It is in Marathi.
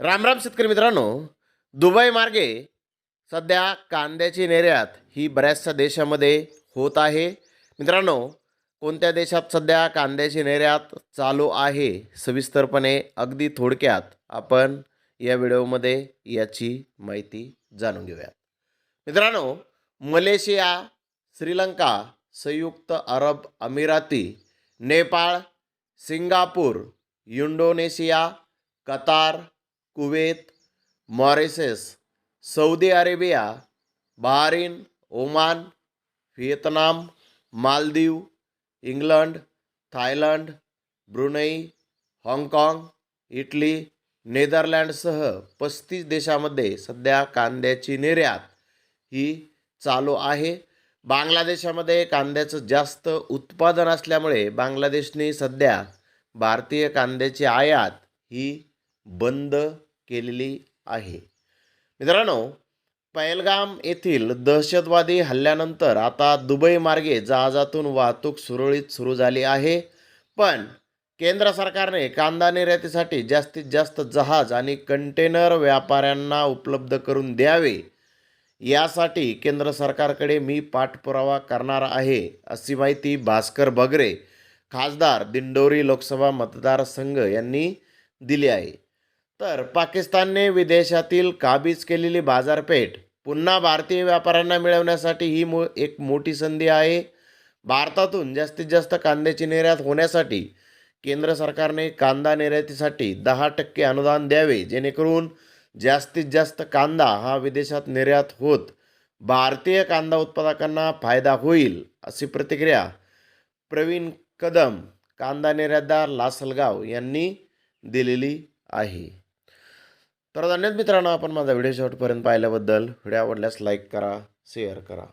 रामराम शेतकरी मित्रांनो. दुबई मार्गे सध्या कांद्याची निर्यात ही बऱ्याचशा देशामध्ये होत आहे. मित्रांनो कोणत्या देशात सध्या कांद्याची निर्यात चालू आहे? सविस्तरपणे अगदी थोडक्यात आपण या व्हिडिओमध्ये याची माहिती जाणून घेऊया मित्रांनो मलेशिया श्रीलंका संयुक्त अरब अमिराती Nepal Singapore Indonesia Qatar Kuwait Mauritius Saudi Arabia Bahrain Oman Vietnam Maldives England Thailand Brunei हाँगकाँग इटली नेदरलँडसह पस्तीस देशामध्ये सध्या कांद्याची निर्यात ही चालू आहे. बांगलादेशामध्ये कांद्याचं जास्त उत्पादन असल्यामुळे बांगलादेशने सध्या भारतीय कांद्याची आयात ही बंद केलेली आहे. मित्रांनो पहलगाम येथील दहशतवादी हल्ल्यानंतर आता दुबई मार्गे जहाजातून वाहतूक सुरळीत सुरू झाली आहे. पण केंद्र सरकारने कांदा निर्यातीसाठी जास्तीत जास्त जहाज आणि कंटेनर व्यापाऱ्यांना उपलब्ध करून द्यावे. यासाठी केंद्र सरकारकडे मी पाठपुरावा करणार आहे अशी माहिती भास्कर बगरे खासदार दिंडोरी लोकसभा मतदारसंघ यांनी दिली आहे. तर पाकिस्तानने विदेशातील काबीज केलेली बाजारपेठ पुन्हा भारतीय व्यापाऱ्यांना मिळवण्यासाठी ही मो एक मोठी संधी आहे. भारतातून जास्तीत जास्त कांद्याची निर्यात होण्यासाठी केंद्र सरकारने कांदा निर्यातीसाठी दहा टक्के अनुदान द्यावे जेणेकरून जास्तीत जास्त कांदा हा विदेशात निर्यात होत भारतीय कांदा उत्पादकांना फायदा होईल अशी प्रतिक्रिया प्रवीण कदम कांदा निर्यातदार लासलगाव यांनी दिलेली आहे. तर धन्यवाद मित्रांनो आपण माझा व्हिडिओ शेवटपर्यंत पाहिल्याबद्दल. व्हिडिओ आवडल्यास लाईक करा शेअर करा.